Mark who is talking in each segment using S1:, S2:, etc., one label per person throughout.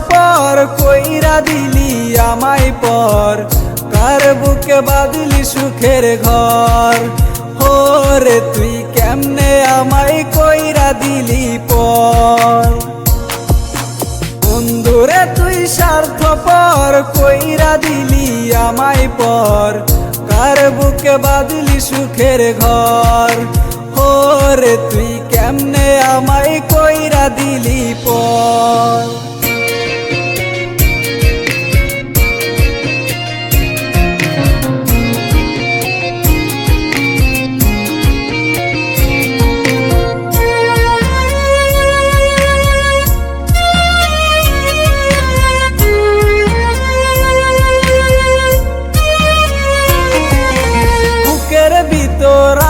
S1: পর কইরা দিলি আমায় পর। কার বুকে বাদলি সুখের ঘর? হোরে তুই কেমনে আমায় কইরা দিলি পর? বন্ধুরে তুই স্বার্থপর কইরা দিলি আমায় পর। কার বুকে বাদলি সুখের ঘর? হোরে তুই কেমনে আমায় কইরা দিলি পর।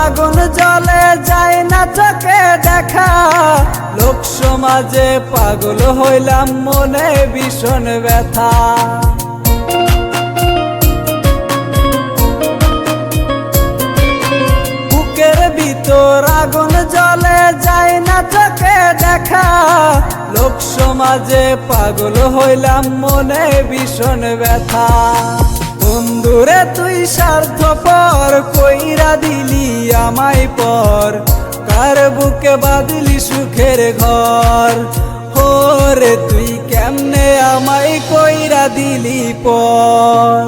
S1: আগুন যায় না চোখে দেখা। সমাজে পাগল হইলাম মনে ভীষণ ব্যথা। বুকের ভিতর আগুন জ্বলে যায় না চোখে দেখা। লোক সমাজে পাগল হইলাম মনে ভীষণ ব্যথা। বন্ধুরে তুই স্বার্থপর কইরা দিলি আমায় পর। কার বুকে বাদলি সুখের ঘর। হোরে তুই কেমনে আমায় কইরা দিলি পর?